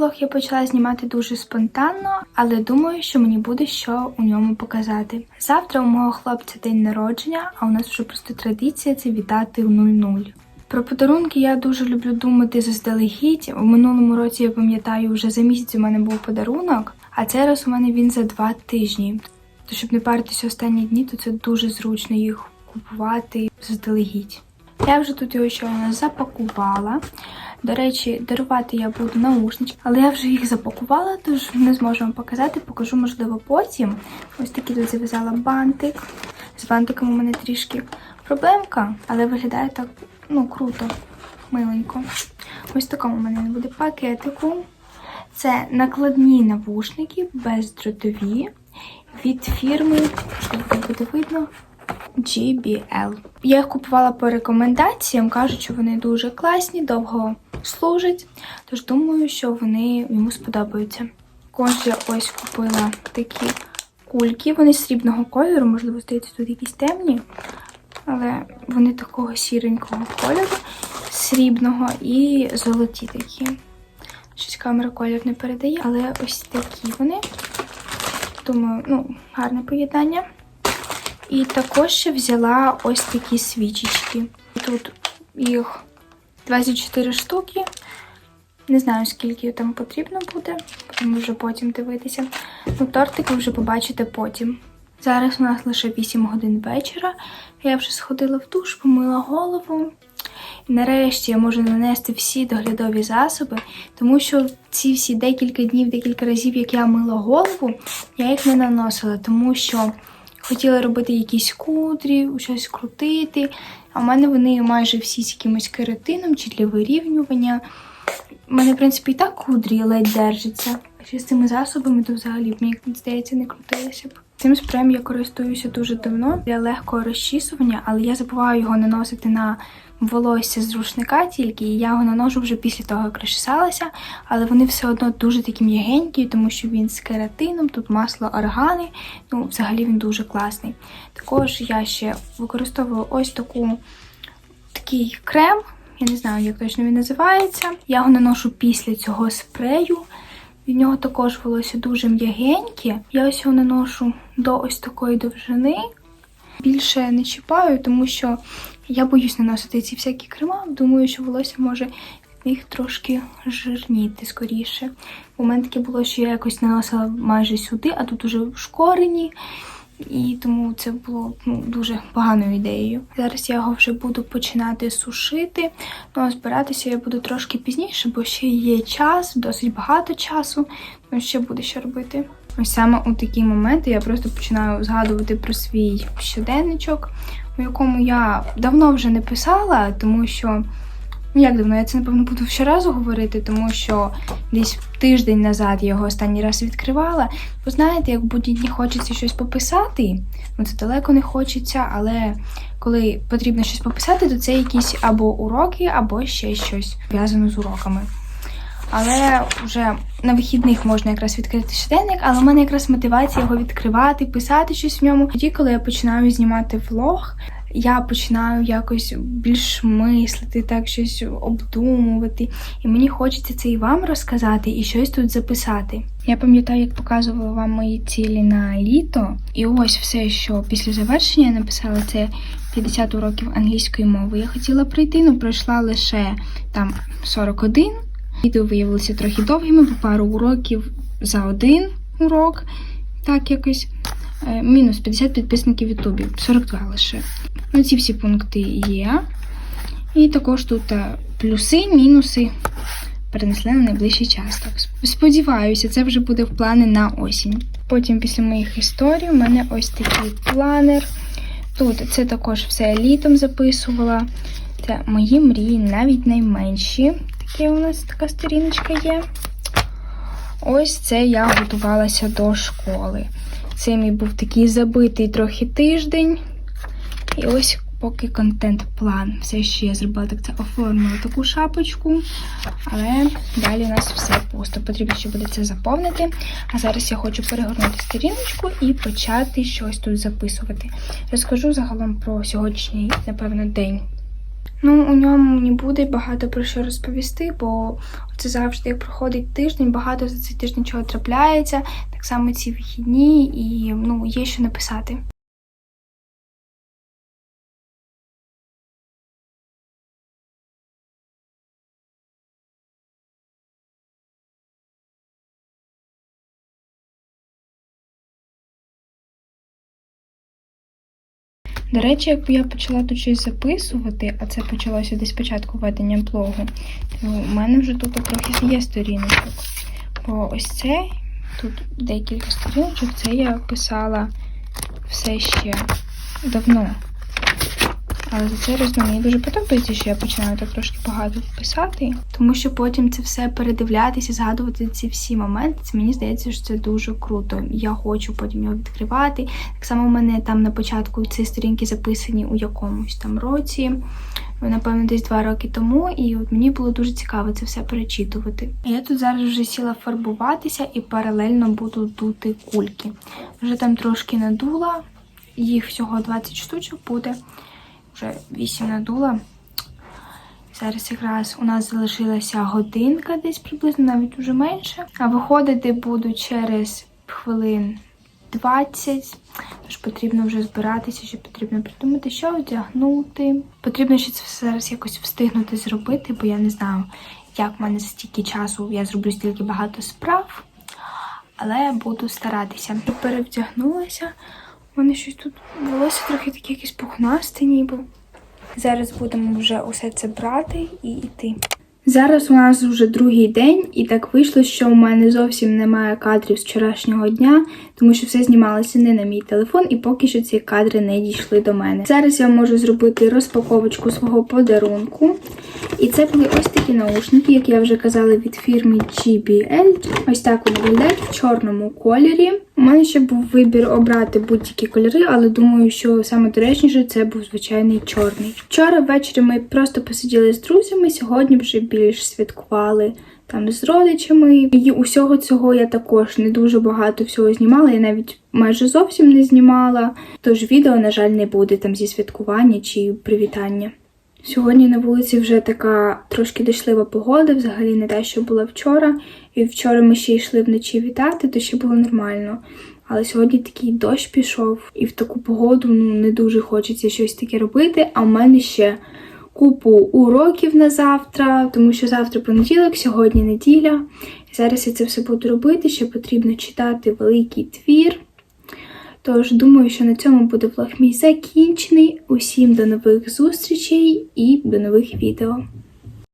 влог я почала знімати дуже спонтанно, але думаю, що мені буде що у ньому показати. Завтра у мого хлопця день народження, а у нас вже просто традиція це вітати в 00. Про подарунки я дуже люблю думати заздалегідь. У минулому році я пам'ятаю, вже за місяць у мене був подарунок, а цей раз у мене він за два тижні. То щоб не паритися останні дні, то це дуже зручно їх купувати заздалегідь. Я вже тут його щойно запакувала. До речі, дарувати я буду наушнички, але я вже їх запакувала, тож не зможу вам показати, покажу, можливо, потім. Ось такий тут зав'язала бантик. З бантиком у мене трішки проблемка, але виглядає так ну, круто, миленько. Ось такому у мене буде пакетику. Це накладні навушники бездротові від фірми, що буде видно, GBL. Я їх купувала по рекомендаціям, кажуть, що вони дуже класні, довго служать, тож думаю, що вони йому сподобаються. Також я ось купила такі кульки, вони срібного кольору, можливо, здається, тут якісь темні, але вони такого сіренького кольору, срібного і золоті такі. Щось камера колір не передає, але ось такі вони. Думаю, ну, гарне поєднання. І також ще взяла ось такі свічечки. Тут їх 24 штуки. Не знаю, скільки там потрібно буде, будемо вже потім дивитися. Ну, тортик ви вже побачите потім. Зараз у нас лише 8 годин вечора. Я вже сходила в душ, помила голову. І нарешті я можу нанести всі доглядові засоби, тому що ці всі декілька днів, декілька разів, як я мила голову, я їх не наносила, тому що хотіла робити якісь кудрі, щось крутити. А в мене вони майже всі з якимось кератином чи для вирівнювання. У мене, в принципі, і так кудрі ледь держаться. А з цими засобами то взагалі, мені здається, не крутилося б. Цим спреєм я користуюся дуже давно для легкого розчісування, але я забуваю його наносити на волосся з рушника тільки, і я його наношу вже після того, як розчесалася, але вони все одно дуже такі м'ягенькі, тому що він з кератином, тут масло органи, ну, взагалі він дуже класний. Також я ще використовую ось таку такий крем. Я не знаю, як точно він називається. Я його наношу після цього спрею. Від нього також волосся дуже м'ягеньке. Я ось його наношу до ось такої довжини. Більше не чіпаю, тому що я боюсь наносити ці всякі крема. Думаю, що волосся може них трошки жирніти скоріше. У мене таке було, що я якось наносила майже сюди, а тут уже в шкорені. І тому це було ну, дуже поганою ідеєю. Зараз я його вже буду починати сушити. Ну а збиратися я буду трошки пізніше, бо ще є час, досить багато часу. Ну, ще буде що робити. Ось саме у такі моменти я просто починаю згадувати про свій щоденничок, у якому я давно вже не писала, тому що. Ну, як давно, я це напевно буду щоразу говорити, тому що десь тиждень назад я його останній раз відкривала. Ви знаєте, як дні хочеться щось пописати, ну це далеко не хочеться, але коли потрібно щось пописати, то це якісь або уроки, або ще щось пов'язане з уроками. Але вже на вихідних можна якраз відкрити щоденник, але в мене якраз мотивація його відкривати, писати щось в ньому. Тоді, коли я починаю знімати влог, я починаю якось більш мислити, так щось обдумувати. І мені хочеться це і вам розказати, і щось тут записати. Я пам'ятаю, як показувала вам мої цілі на літо, і ось все, що після завершення я написала, це 50 уроків англійської мови. Я хотіла пройти, але пройшла лише там 41. Відео виявилося трохи довгими, по пару уроків за один урок. Так якось. Е, Мінус 50 підписників в Ютубі, 42 лише. Ну, ці всі пункти є. І також тут е, плюси, мінуси перенесли на найближчий час. Так, сподіваюся, це вже буде в плани на осінь. Потім, після моїх історій, у мене ось такий планер. Тут це також все літом записувала. Це мої мрії, навіть найменші. Такі у нас така сторіночка є. Ось це я готувалася до школи. Це мій був такий забитий трохи тиждень. І ось поки контент-план. Все, що я зробила, так це оформила таку шапочку. Але далі у нас все пусто. Потрібно ще буде це заповнити. А зараз я хочу перегорнути сторіночку і почати щось тут записувати. Розкажу загалом про сьогоднішній, напевно, день Ну, у ньому не буде багато про що розповісти, бо це завжди як проходить тиждень, багато за цей тиждень чого трапляється, так само ці вихідні, і ну, є що написати. До речі, якби я почала тут щось записувати, а це почалося десь початку ведення блогу, то в мене вже тут трохи є сторіночок. Бо ось це, тут декілька сторіночок, це я писала все ще давно. Але за це розумію, мені дуже подобається, що я починаю так трошки багато писати, тому що потім це все передивлятися, згадувати ці всі моменти. Це мені здається, що це дуже круто. Я хочу потім його відкривати. Так само в мене там на початку ці сторінки записані у якомусь там році, напевно, десь два роки тому, і от мені було дуже цікаво це все перечитувати. Я тут зараз вже сіла фарбуватися і паралельно буду дути кульки. Вже там трошки надула, їх всього 20 штучок буде вже 8 надула. Зараз якраз у нас залишилася годинка десь приблизно, навіть уже менше. А виходити буду через хвилин 20. Тож потрібно вже збиратися, що потрібно придумати, що одягнути. Потрібно ще це зараз якось встигнути зробити, бо я не знаю, як в мене стільки часу я зроблю стільки багато справ. Але буду старатися. Перевдягнулася. У мене щось тут волосся трохи таке якесь пухнасте ніби. Зараз будемо вже усе це брати і йти. Зараз у нас вже другий день, і так вийшло, що у мене зовсім немає кадрів з вчорашнього дня, тому що все знімалося не на мій телефон, і поки що ці кадри не дійшли до мене. Зараз я можу зробити розпаковочку свого подарунку. І це були ось такі наушники, як я вже казала, від фірми JBL. Ось так вони виглядають в чорному кольорі. У мене ще був вибір обрати будь-які кольори, але думаю, що саме доречніше це був звичайний чорний. Вчора ввечері ми просто посиділи з друзями, сьогодні вже більш святкували там з родичами. І усього цього я також не дуже багато всього знімала. Я навіть майже зовсім не знімала. Тож відео, на жаль, не буде там зі святкування чи привітання. Сьогодні на вулиці вже така трошки дишлива погода, взагалі не те, що була вчора. І вчора ми ще йшли вночі вітати, то ще було нормально. Але сьогодні такий дощ пішов, і в таку погоду ну не дуже хочеться щось таке робити. А в мене ще купу уроків на завтра, тому що завтра понеділок, сьогодні неділя. І зараз я це все буду робити, ще потрібно читати великий твір. Тож, думаю, що на цьому буде влог мій закінчений. Усім до нових зустрічей і до нових відео.